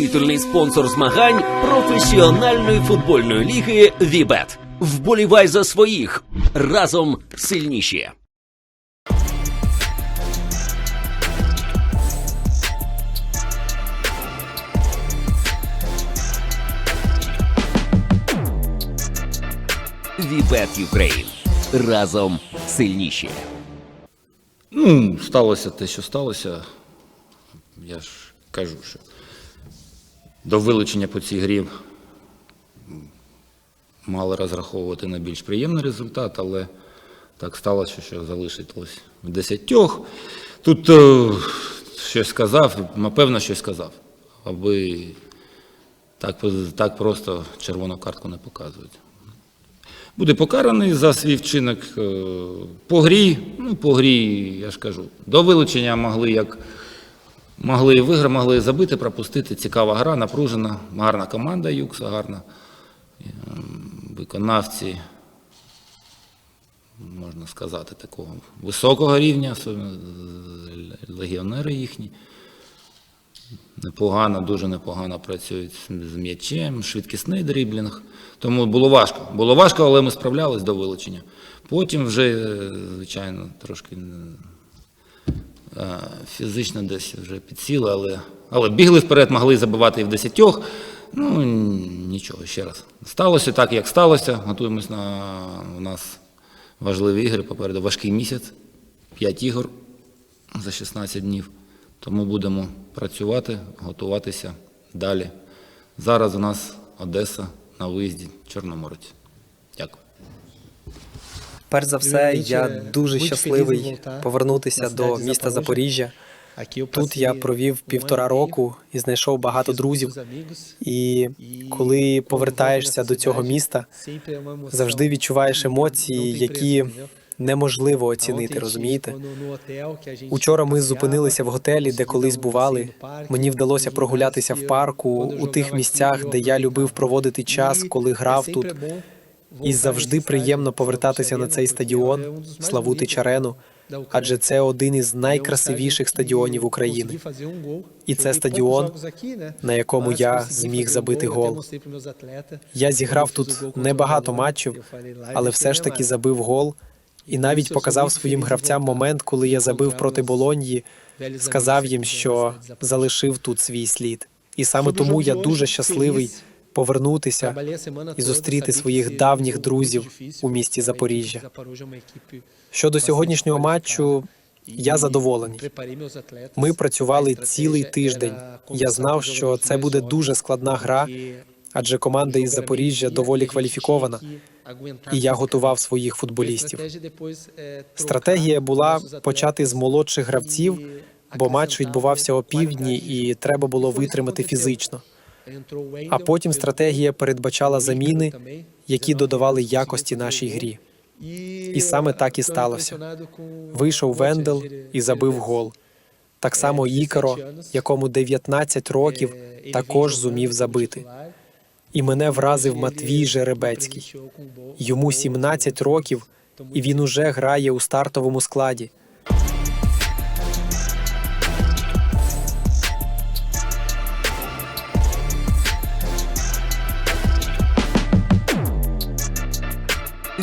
Титульний спонсор змагань професіональної футбольної ліги Вібет. Вболівай за своїх разом сильніші. Вібет Юкрейн. Разом сильніші. Ну, сталося те, що сталося. Я ж кажу, що до вилучення по цій грі мали розраховувати на більш приємний результат, але так сталося, що залишилось в десятьох. Тут е, щось сказав, напевно, щось сказав, аби так, так просто червону картку не показують. Буде покараний за свій вчинок е, по грі. Ну, по грі, я ж кажу, до вилучення могли як могли і виграти, могли і забити, пропустити. Цікава гра, напружена, гарна команда Юкса, гарна. Е, Виконавці, можна сказати, такого високого рівня, легіонери їхні. Непогано, дуже непогано працюють з м'ячем, швидкісний дріблінг. Тому було важко. Було важко, але ми справлялись до вилучення. Потім вже, е, звичайно, трошки фізично десь вже підсіли, але, але бігли вперед, могли забивати і в десятьох. Ну, нічого, ще раз. Сталося так, як сталося. Готуємось на у нас важливі ігри. Попереду важкий місяць, 5 ігор за 16 днів. Тому будемо працювати, готуватися далі. Зараз у нас Одеса на виїзді Чорноморець. Дякую. Перш за все, я дуже щасливий повернутися до міста Запоріжжя. Тут я провів півтора року і знайшов багато друзів. І коли повертаєшся до цього міста, завжди відчуваєш емоції, які неможливо оцінити, розумієте? Учора ми зупинилися в готелі, де колись бували. Мені вдалося прогулятися в парку у тих місцях, де я любив проводити час, коли грав тут. І завжди приємно повертатися на цей стадіон, Славутич Арену, адже це один із найкрасивіших стадіонів України. І це стадіон, на якому я зміг забити гол. Я зіграв тут небагато матчів, але все ж таки забив гол. І навіть показав своїм гравцям момент, коли я забив проти Болоньї, сказав їм, що залишив тут свій слід. І саме тому я дуже щасливий повернутися і зустріти своїх давніх друзів у місті Запоріжжя. Щодо сьогоднішнього матчу, я задоволений. Ми працювали цілий тиждень. Я знав, що це буде дуже складна гра, адже команда із Запоріжжя доволі кваліфікована, і я готував своїх футболістів. Стратегія була почати з молодших гравців, бо матч відбувався опівдні, і треба було витримати фізично. А потім стратегія передбачала заміни, які додавали якості нашій грі. І саме так і сталося. Вийшов Вендел і забив гол. Так само Ікаро, якому 19 років, також зумів забити. І мене вразив Матвій Жеребецький. Йому 17 років, і він уже грає у стартовому складі.